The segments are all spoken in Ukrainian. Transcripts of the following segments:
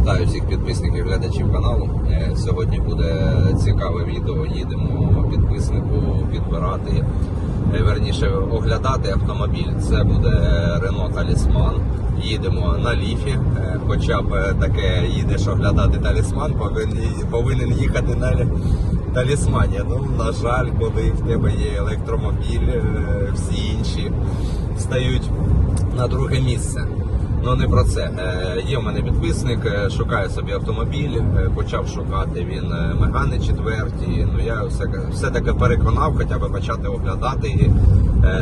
Вітаю всіх підписників глядачів каналу. Е, Сьогодні буде цікаве відео. Їдемо підписнику підбирати, е, верніше оглядати автомобіль. Це буде Renault Talisman. Їдемо на ліфі. Е, Хоча б таке їдеш оглядати талісман, повинен, їхати на талісмані. Ну, на жаль, коли в тебе є електромобіль, всі інші стають на друге місце. Ну не про це. Е, Є в мене підписник, е, шукає собі автомобіль, е, почав шукати він Мегани четверті. Ну я все, все таки переконав, хоча б почати оглядати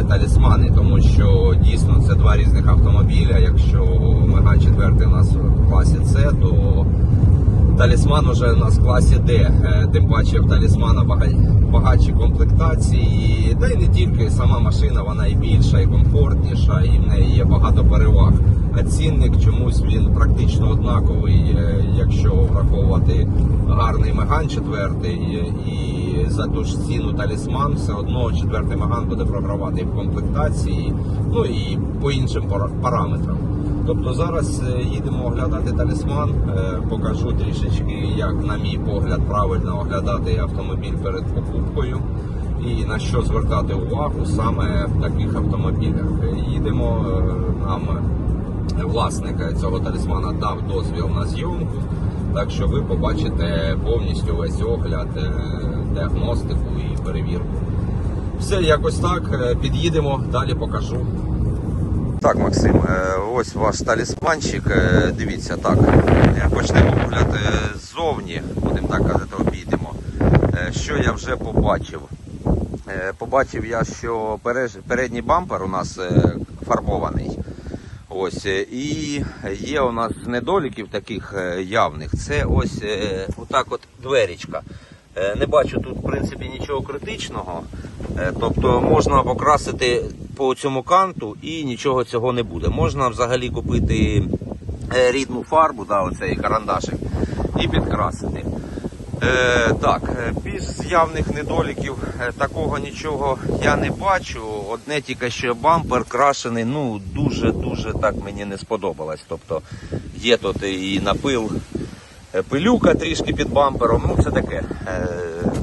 талісмани, тому що дійсно це два різних автомобіля. Якщо Меган четвертий у нас в класі С, то Талісман уже у нас в класі Д, Е, тим паче в талісмана багатші комплектації. Та й не тільки сама машина, вона і більша, і комфортніша, і в неї є багато переваг. А цінник чомусь він практично однаковий, е, якщо враховувати гарний Меган четвертий е, і за ту ж ціну талісман, все одно четвертий Меган буде програвати в комплектації, ну і по іншим пара- параметрам. Тобто зараз е, їдемо оглядати талісман, Е, покажу трішечки, як, на мій погляд, правильно оглядати автомобіль перед покупкою і на що звертати увагу саме в таких автомобілях. Е, Їдемо нам власник цього талісмана дав дозвіл на зйомку, так що ви побачите повністю весь огляд, діагностику і перевірку. Все якось так. Під'їдемо, далі покажу. Так, Максим, ось ваш талісманчик. Е, Дивіться, так. е, Почнемо е, ззовні, будемо так казати, обійдемо. Е, Що я вже побачив? Побачив я, що передній бампер у нас фарбований. Ось, і є у нас недоліків таких явних. Це ось отак от дверічка. Не бачу тут, в принципі, нічого критичного. Е, Тобто можна покрасити по цьому канту і нічого цього не буде. Можна взагалі купити е, рідну фарбу, да, оцей карандашик, і підкрасити. Е, так, е, більш явних недоліків такого нічого я не бачу. Одне тільки що бампер крашений, ну дуже-дуже так мені не сподобалось. Тобто є тут і напил пилюка трішки під бампером. Ну це таке. Е,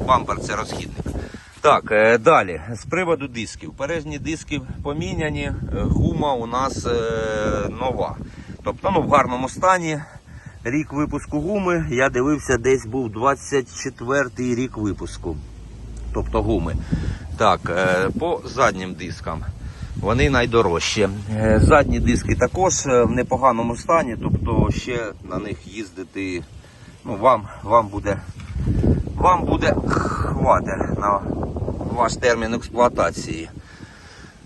бампер це розхідник. Так, е, далі. З приводу дисків. Передні диски поміняні, е, гума у нас е, нова. Тобто ну, в гарному стані. Рік випуску гуми, я дивився, десь був 24-й рік випуску. Тобто гуми. Так, по заднім дискам. Вони найдорожчі. Задні диски також в непоганому стані, тобто ще на них їздити ну, вам, вам буде вам буде хвати на ваш термін експлуатації.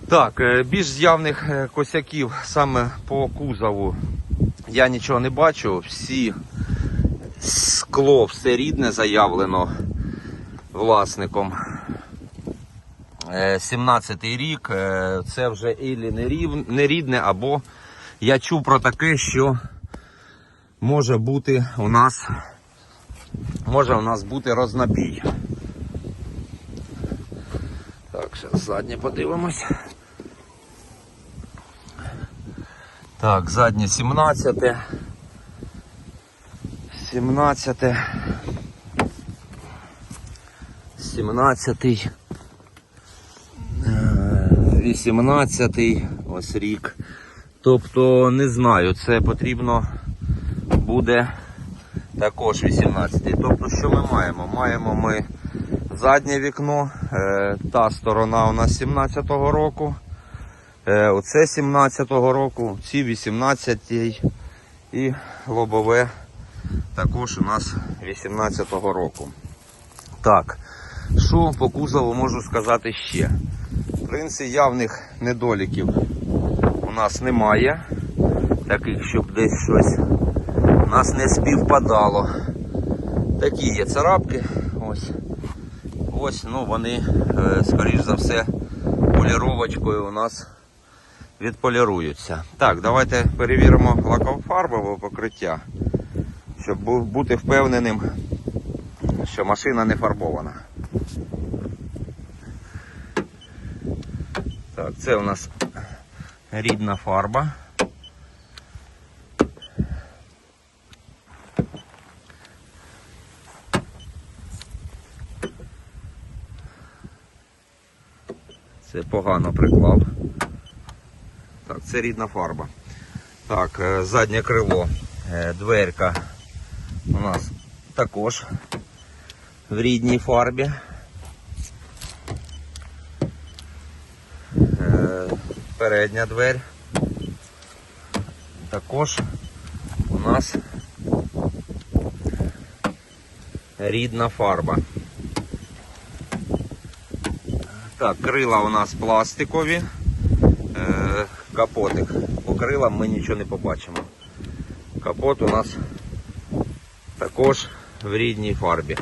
Так, е, більш з явних е, косяків саме по кузову я нічого не бачу. Всі скло, все рідне заявлено власником. 17-й рік, е, це вже ілі не рідне, або я чув про таке, що може бути у нас може у нас бути рознобій. Зараз заднє подивимось. Так, заднє 17. 17. 17. 18 ось рік. Тобто не знаю, це потрібно буде також 18. Тобто, що ми маємо? Маємо ми заднє вікно, е, та сторона у нас 17-го року. Е, Оце 17-го року, ці 18 і лобове також у нас 18-го року. Так, що по кузову можу сказати ще? В принципі, явних недоліків у нас немає. Таких, щоб десь щось у нас не співпадало. Такі є царапки. Ось. Ось, ну вони, е, скоріш за все, поліровочкою у нас відполіруються. Так, давайте перевіримо лакофарбове покриття, щоб бути впевненим, що машина не фарбована. Так, це у нас рідна фарба. Це погано приклав. Так, це рідна фарба. Так, е, заднє крило, е, дверка у нас також в рідній фарбі. Е, Передня дверь. Також у нас рідна фарба. Так, крила у нас пластикові. Е, капотик. По крилам ми нічого не побачимо. Капот у нас також в рідній фарбі.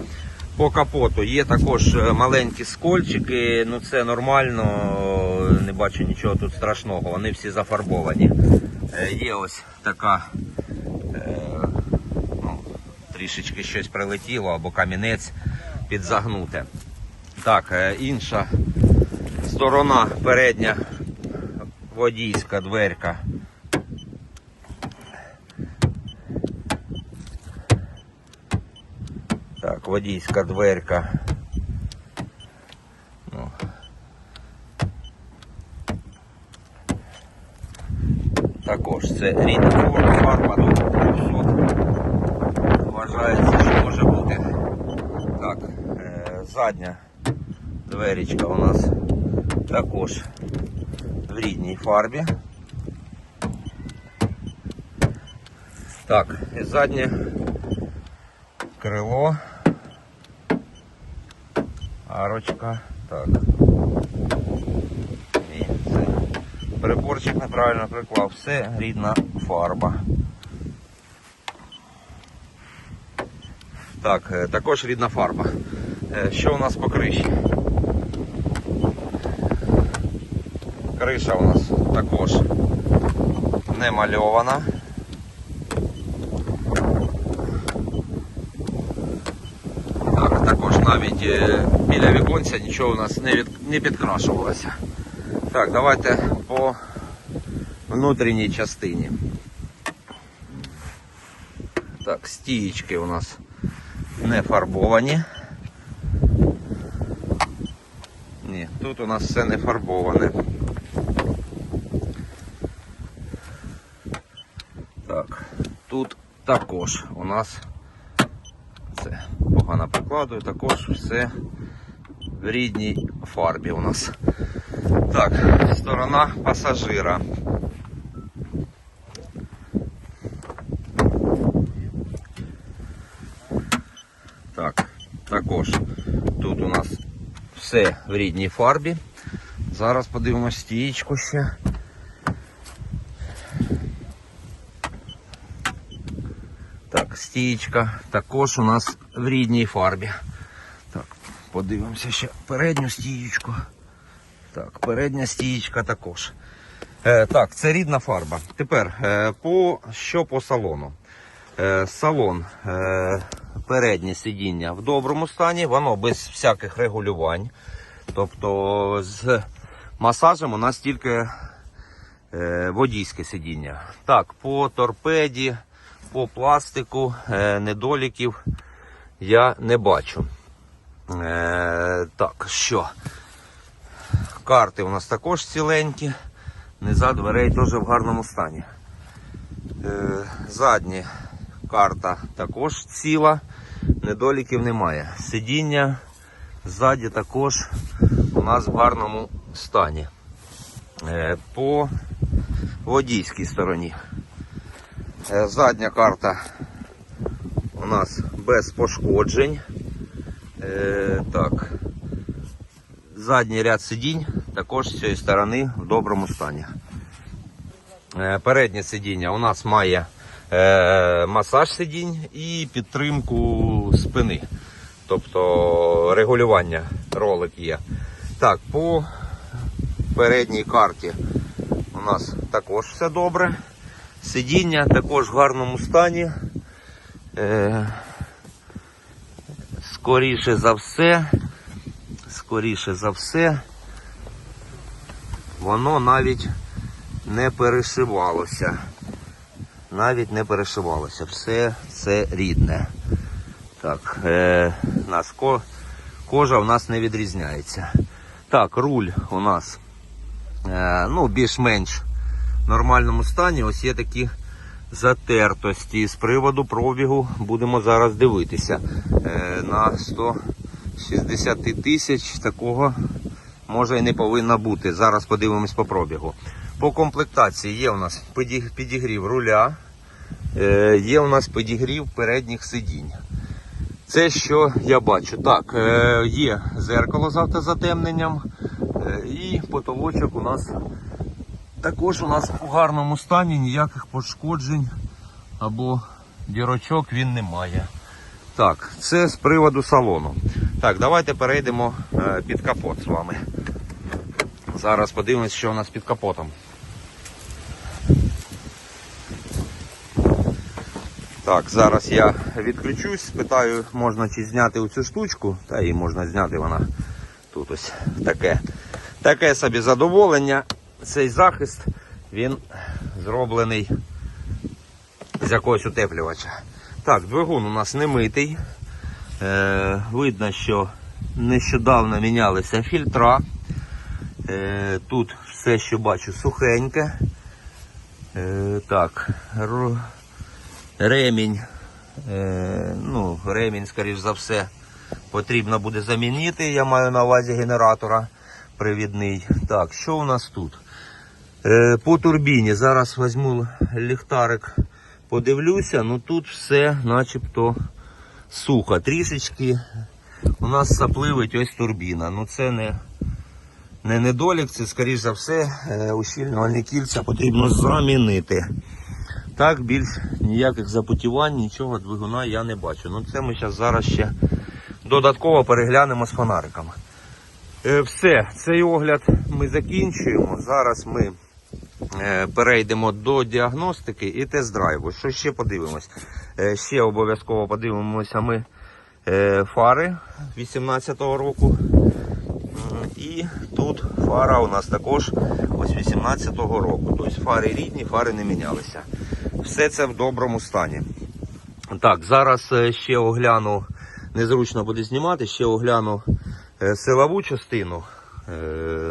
По капоту є також е, маленькі скольчики, ну це нормально, не бачу нічого тут страшного, вони всі зафарбовані. Е, Є ось така е, ну, трішечки щось прилетіло або камінець підзагнуте. Так, інша сторона передня водійська дверка. Так, водійська дверка. Ну. Також це рідна фарба до 200. Вважається, що може бути. Так, е, задня дверечка у нас також в рідній фарбі. Так, і заднє крило. Арочка. Так. Ні, це приборчик неправильно приклав. Все рідна фарба. Так, е, також рідна фарба. Е, Що у нас по криші? Криша у нас також не мальована. Так, також навіть е, біля віконця нічого у нас не, від, не підкрашувалося. Так, давайте по внутрішній частині. Так, стієчки у нас не фарбовані. Ні, тут у нас все не фарбоване. Так, тут також у нас це погано прикладую, також все в рідній фарбі у нас. Так, сторона пасажира. Так, також тут у нас все в рідній фарбі. Зараз подивимось стієчку ще. Так, стієчка також у нас в рідній фарбі. Так, подивимося ще передню стієчку. Так, передня стієчка також. Е, так, це рідна фарба. Тепер е, по, що по салону. Е, салон, е, переднє сидіння в доброму стані, воно без всяких регулювань. Тобто з масажем у нас тільки е, водійське сидіння. Так, по торпеді, по пластику е, недоліків я не бачу. Е, так, що? Карти у нас також ціленькі. Низа дверей теж в гарному стані. Е, задні карта також ціла, недоліків немає. Сидіння ззаді також у нас в гарному стані. По водійській стороні. Е, задня карта у нас без пошкоджень. Е, так. Задній ряд сидінь також з цієї сторони в доброму стані. Е, Переднє сидіння у нас має масаж сидінь і підтримку спини. Тобто регулювання ролик є. Так, по передній карті у нас також все добре. Сидіння також в гарному стані. Е, скоріше за все, скоріше за все, воно навіть не перешивалося. Навіть не перешивалося. Все це рідне. Так, е, нас ко, кожа в нас не відрізняється. Так, руль у нас е, ну, більш-менш нормальному стані. Ось є такі затертості. З приводу пробігу будемо зараз дивитися. Е, на 160 тисяч такого може і не повинно бути. Зараз подивимось по пробігу. По комплектації є у нас підігрів руля, е, є у нас підігрів передніх сидінь. Це що я бачу. Так, е, є зеркало з автозатемненням е, і потолочок у нас також у нас у гарному стані, ніяких пошкоджень або дірочок він не має. Так, це з приводу салону. Так, давайте перейдемо е, під капот з вами. Зараз подивимось, що у нас під капотом. Так, зараз я відключусь, спитаю, можна чи зняти оцю штучку, та і можна зняти вона тут ось таке. Таке собі задоволення. Цей захист він зроблений з якогось утеплювача. Так, двигун у нас не митий. Е, видно, що нещодавно мінялися фільтра. Е, тут все, що бачу, сухеньке. Е, так, ремінь. Е, ну, ремінь, скоріш за все, потрібно буде замінити. Я маю на увазі генератора привідний. Так, що у нас тут? Е, по турбіні. Зараз візьму ліхтарик, подивлюся. Ну тут все начебто сухо. Трішечки у нас сапливить ось турбіна. Ну це не, не недолік, це скоріш за все е, ущільнювальні кільця потрібно замінити. Так, більш ніяких запотівань, нічого двигуна я не бачу. Ну це ми зараз зараз ще додатково переглянемо з фонариками. Е, Все, цей огляд ми закінчуємо. Зараз ми перейдемо до діагностики і тест-драйву. Що ще подивимось? Е, Ще обов'язково подивимося ми е, фари 18-го року. І тут фара у нас також ось 18-го року. Тобто фари рідні, фари не мінялися. Все це в доброму стані. Так, зараз е, ще огляну, незручно буде знімати, ще огляну е, силову частину е,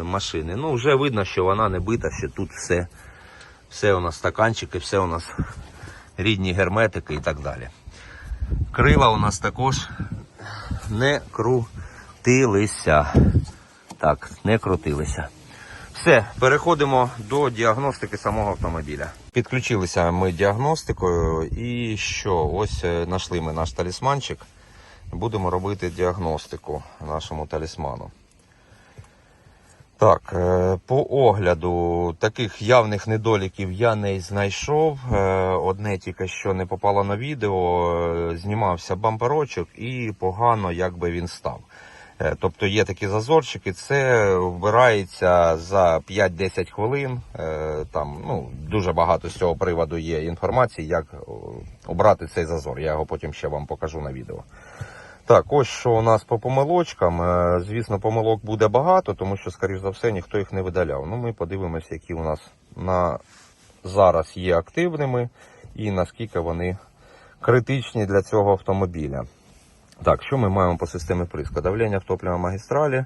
машини. Ну, вже видно, що вона не бита, що тут все, все у нас стаканчики, все у нас рідні герметики і так далі. Крила у нас також не крутилися. Так, не крутилися. Все, переходимо до діагностики самого автомобіля. Підключилися ми діагностикою і що? Ось е, знайшли ми наш талісманчик. Будемо робити діагностику нашому талісману. Так, е, по огляду таких явних недоліків я не знайшов. Е, Одне тільки що не попало на відео, е, знімався бамперочок і погано якби він став. Тобто є такі зазорчики, це вбирається за 5-10 хвилин. Там ну, дуже багато з цього приводу є інформації, як обрати цей зазор. Я його потім ще вам покажу на відео. Так, ось що у нас по помилочкам. Е, Звісно, помилок буде багато, тому що, скоріш за все, ніхто їх не видаляв. Ну, ми подивимося, які у нас на зараз є активними і наскільки вони критичні для цього автомобіля. Так, що ми маємо по системі приска? Давлення в топливо магістралі.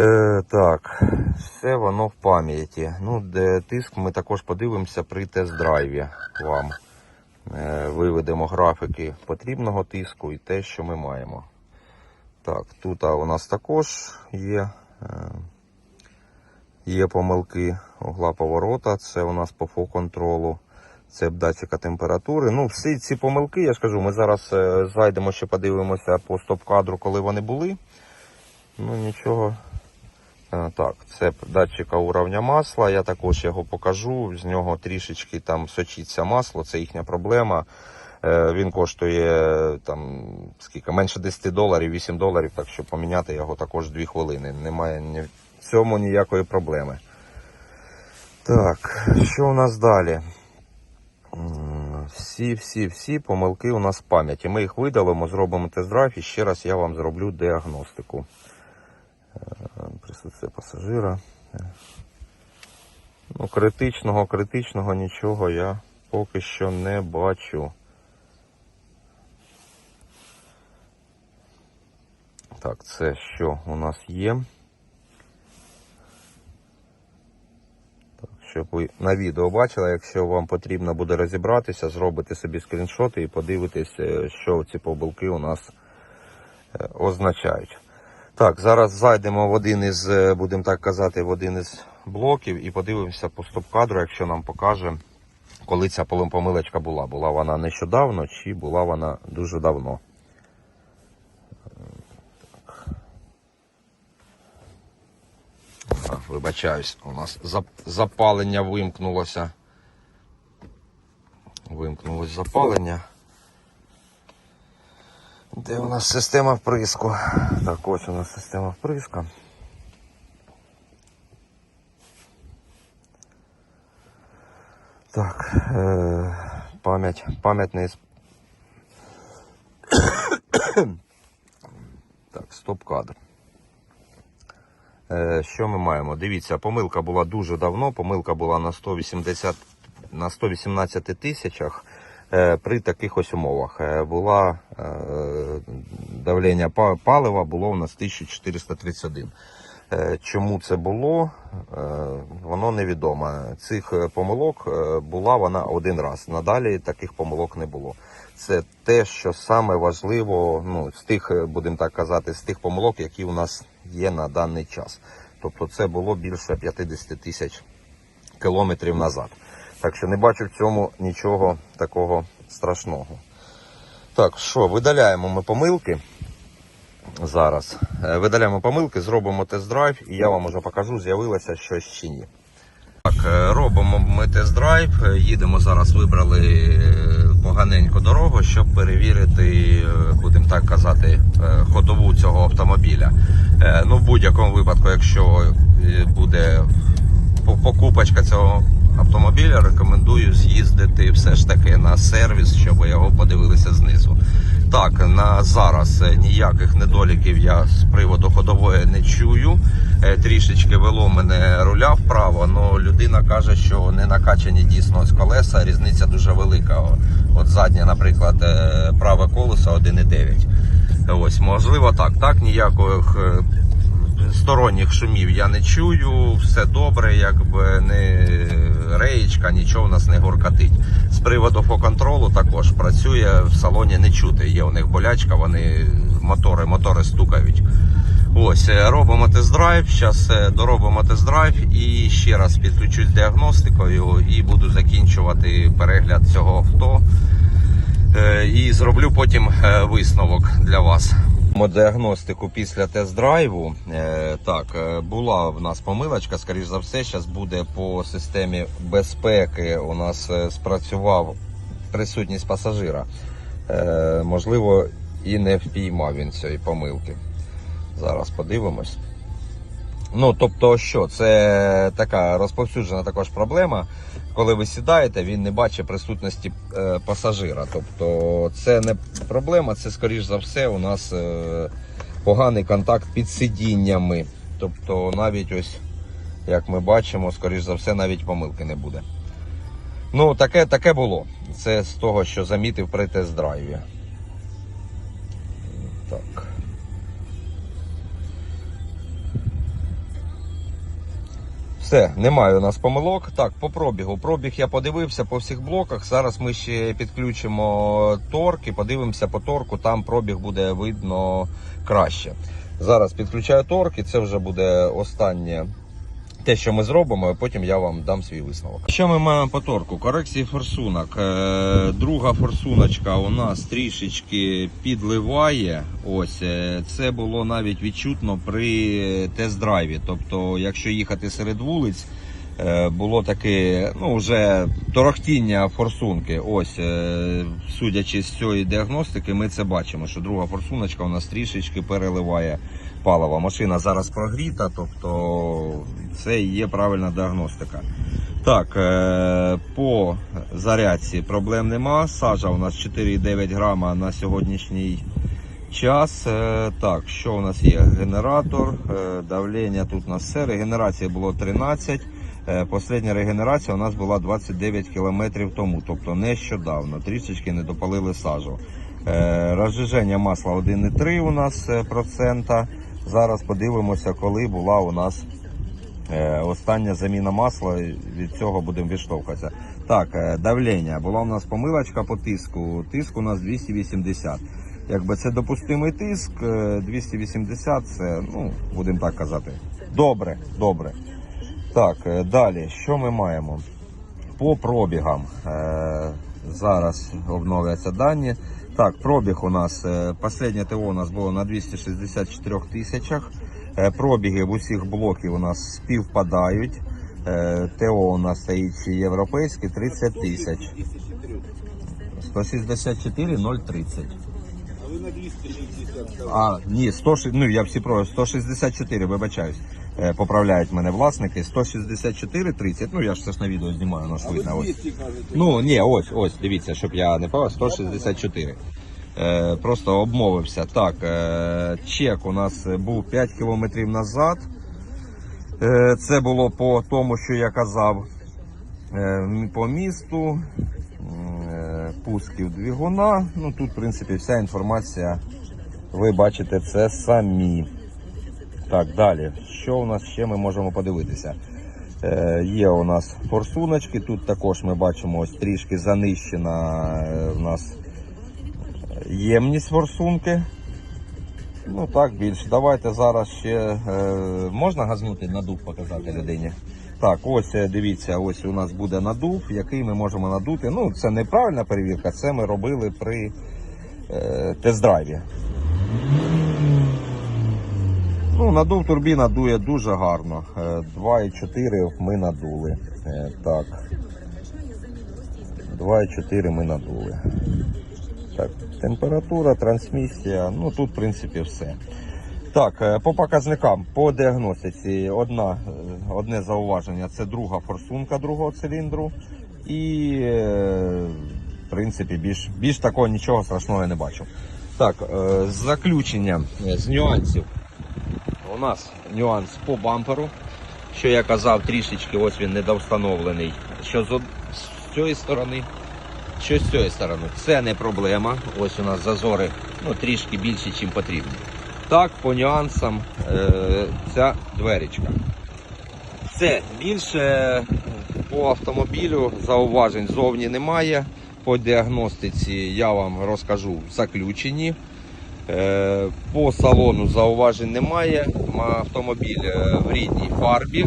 Е, так, все воно в пам'яті. Ну, де тиск ми також подивимося при тест-драйві вам. Е, виведемо графіки потрібного тиску і те, що ми маємо. Так, тут у нас також є, е, є помилки угла поворота. Це у нас по фоконтролу. Це датчика температури. Ну, всі ці помилки, я ж кажу, ми зараз е, зайдемо ще подивимося по стоп-кадру, коли вони були. Ну, нічого. Е, Так, це датчика уровня масла. Я також його покажу. З нього трішечки там сочиться масло, це їхня проблема. Е, Він коштує там скільки менше 10 доларів, 8 доларів, так що поміняти його також 2 хвилини. Немає ні в цьому ніякої проблеми. Так, що у нас далі? Всі, всі, всі помилки у нас в пам'яті. Ми їх видалимо, зробимо тест-драйв і ще раз я вам зроблю діагностику. Е, присутствие пасажира. Ну, Критичного, критичного нічого я поки що не бачу. Так, це що у нас є? Так, Щоб ви на відео бачили, якщо вам потрібно буде розібратися, зробити собі скріншоти і подивитись, е, що ці побулки у нас е, означають. Так, зараз зайдемо в один із, е, будемо так казати, в один із блоків і подивимося по стоп-кадру, якщо нам покаже, коли ця помилочка була. Була вона нещодавно чи була вона дуже давно. А, Вибачаюсь, у нас запалення вимкнулося. Вимкнулось запалення. Де у нас система вприску? Так, ось у нас система вприска. Так, е, пам'ять, пам'ять не Так, стоп-кадр. Е, Що ми маємо? Дивіться, помилка була дуже давно. Помилка була на 180, на 118 тисячах при таких ось умовах. Е, Була е, давлення палива було у нас 1431. Е, Чому це було, е, воно невідомо. Цих е, помилок е, була вона один раз. Надалі таких помилок не було. Це те, що саме важливо, ну, з тих, е, будемо так казати, з тих помилок, які у нас є на даний час. Тобто це було більше 50 тисяч кілометрів назад. Так що не бачу в цьому нічого такого страшного. Так, що, видаляємо ми помилки зараз. Е, Видаляємо помилки, зробимо тест-драйв, і я вам уже покажу, з'явилося щось чи ні. Так, е, робимо ми тест-драйв. Е, Їдемо зараз, вибрали поганеньку дорогу, щоб перевірити, будемо так казати, ходову цього автомобіля. Ну, в будь-якому випадку, якщо буде покупочка цього автомобіля, рекомендую з'їздити все ж таки на сервіс, щоб його подивилися знизу. Так, на зараз е, ніяких недоліків я з приводу ходової не чую. Е, Трішечки вело мене руля вправо, але людина каже, що не накачані дійсно ось колеса, різниця дуже велика. От заднє, наприклад, е, праве колесо 1,9. Ось, можливо, так. Так, ніяких сторонніх шумів я не чую, все добре, якби не реєчка, нічого в нас не гуркатить. З приводу фоконтролу також працює в салоні не чути. Є у них болячка, вони мотори, мотори стукають. Ось, е, робимо тест-драйв. Зараз доробимо тест-драйв і ще раз підключусь діагностикою і буду закінчувати перегляд цього авто. Е, і зроблю потім е, висновок для вас. Діагностику після тест-драйву. Е, Так, е, була в нас помилочка, скоріш за все, зараз буде по системі безпеки. У нас е, спрацював присутність пасажира. Можливо, і не впіймав він цієї помилки. Зараз подивимось. Ну, тобто, що, це така розповсюджена також проблема. Коли ви сідаєте, він не бачить присутності е, пасажира. Тобто, це не проблема, це скоріш за все у нас е, поганий контакт під сидіннями. Тобто, навіть ось, як ми бачимо, скоріш за все, навіть помилки не буде. Ну, таке, таке було. Це з того, що замітив при тест-драйві. Так. Все, немає у нас помилок. Так, по пробігу. Пробіг я подивився по всіх блоках. Зараз ми ще підключимо торк і подивимося по торку. Там пробіг буде видно краще. Зараз підключаю торк, і це вже буде останнє те, що ми зробимо, а потім я вам дам свій висновок. Що ми маємо по торку? Корекції форсунок. Е, Друга форсуночка у нас трішечки підливає. Ось е, це було навіть відчутно при тест-драйві. Тобто, якщо їхати серед вулиць. Е, Було таке, ну вже торохтіння форсунки. Ось, е, судячи з цієї діагностики, ми це бачимо, що друга форсуночка у нас трішечки переливає палива. Машина зараз прогріта, тобто це і є правильна діагностика. Так, е, по зарядці проблем нема. Сажа у нас 4,9 грама на сьогоднішній час. Так, що у нас є? Генератор, давлення тут у нас все. Регенерація було 13. Е, Последня регенерація у нас була 29 кілометрів тому, тобто нещодавно. Трішечки не допалили сажу. Е, Розжиження масла 1,3 у нас е, процента. Зараз подивимося, коли була у нас Остання заміна масла, від цього будемо відштовхуватися. Так, давлення. Була у нас помилочка по тиску. Тиск у нас 280. Якби це допустимий тиск, е, 280 це, ну, будемо так казати. Добре, добре. Так, е, далі, що ми маємо? По пробігам. Е, зараз обновляться дані. Так, пробіг у нас, е, останнє ТО у нас було на 264 тисячах. Пробіги в усіх блоків у нас співпадають. ТО у нас стоїть ще європейський 30 тисяч. 164 030. А ви на 260 А, ні, 100, ну я всі про 164, вибачаюсь. Е, поправляють мене власники. 164 30. Ну я ж це ж на відео знімаю, воно ж видно. Ось. Ну ні, ось, ось, дивіться, щоб я не пав, 164. Е, просто обмовився. Так, е, чек у нас був 5 кілометрів назад. Е, це було по тому, що я казав. Е, по місту, е, пусків двигуна. Ну тут, в принципі, вся інформація. Ви бачите це самі. Так, далі. Що у нас ще ми можемо подивитися? Е, є у нас форсуночки. Тут також ми бачимо ось трішки занищена е, в нас ємність форсунки. Ну так, більше. Давайте зараз ще е, можна газнути надув показати людині. Так, ось е, дивіться, ось у нас буде надув, який ми можемо надути. Ну, це неправильна перевірка, це ми робили при е, тест-драйві. Ну, надув турбіна дує дуже гарно. Е, 2,4 ми надули. Е, Так. 2,4 ми надули. Так, температура, трансмісія, ну тут, в принципі, все. Так, е, по показникам, по діагностиці, одна, е, одне зауваження це друга форсунка другого циліндру. І, е, в принципі, більш, більш такого нічого страшного я не бачу. Так, е, заключення е, з нюансів. У нас нюанс по бамперу. Що я казав, трішечки ось він недовстановлений. Що з, з цієї сторони, що з цієї сторони. Це не проблема. Ось у нас зазори ну, трішки більші, ніж потрібно. Так, по нюансам е, ця дверечка. Все, більше по автомобілю зауважень зовні немає. По діагностиці я вам розкажу в заключенні. Е, По салону зауважень немає. Автомобіль е, в рідній фарбі.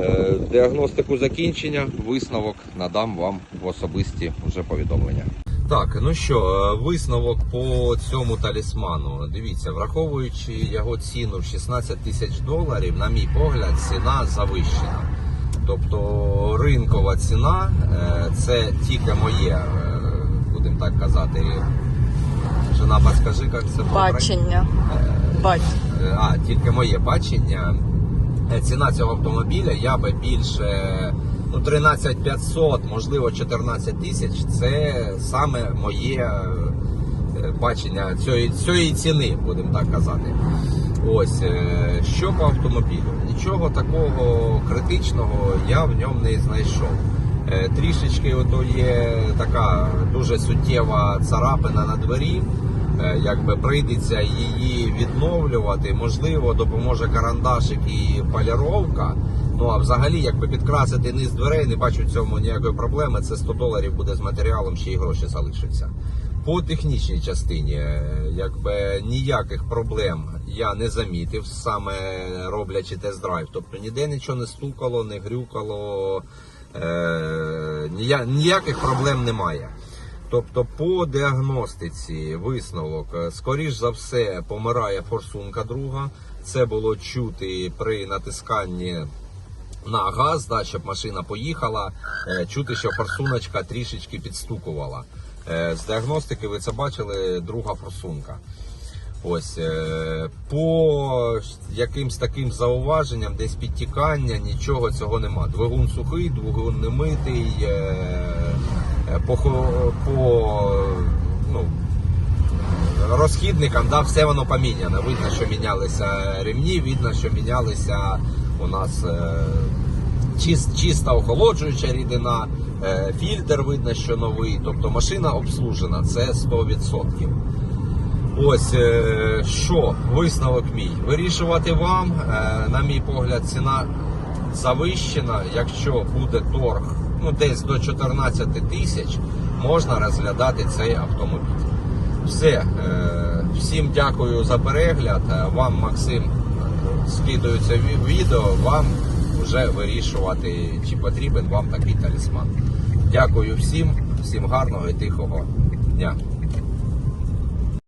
Е, Діагностику закінчення, висновок надам вам в особисті вже повідомлення. Так, ну що, висновок по цьому талісману. Дивіться, враховуючи його ціну в 16 тисяч доларів, на мій погляд, ціна завищена. Тобто ринкова ціна це тільки моє, будемо так казати. Жена, подскажи, як це? Бачення. Бач. Е, А, тільки моє бачення. Е, Ціна цього автомобіля я би більше ну, 13 500, можливо 14 тисяч. Це саме моє е, бачення цієї, цієї ціни, будемо так казати. Ось е, що по автомобілю. Нічого такого критичного я в ньому не знайшов. Е, Трішечки ото є така дуже суттєва царапина на двері. Е, Якби прийдеться її відновлювати, можливо, допоможе карандашик і поліровка. Ну а взагалі, якби підкрасити низ дверей, не бачу в цьому ніякої проблеми. Це 100 доларів буде з матеріалом, ще й гроші залишаться. По технічній частині, е, якби ніяких проблем я не замітив, саме роблячи тест-драйв. Тобто ніде нічого не стукало, не грюкало, е, ніяких проблем немає. Тобто по діагностиці висновок, е, скоріш за все, помирає форсунка друга. Це було чути при натисканні на газ, да, щоб машина поїхала, е, чути, що форсуночка трішечки підстукувала. Е, З діагностики ви це бачили, друга форсунка. Ось е, по якимсь таким зауваженням, десь підтікання, нічого цього нема. Двигун сухий, двигун не митий. е, е, По, по ну, розхідникам, да, все воно поміняне. Видно, що мінялися ремні, видно, що мінялися у нас чиста охолоджуюча рідина, фільтр видно, що новий. Тобто машина обслужена, це 100%. Ось е, що, висновок мій. Вирішувати вам, Е, на мій погляд, ціна завищена. Якщо буде торг ну, десь до 14 тисяч, можна розглядати цей автомобіль. Все. Е, Всім дякую за перегляд. Вам, Максим, це відео. Вам вже вирішувати, чи потрібен вам такий талісман. Дякую всім, всім гарного і тихого дня.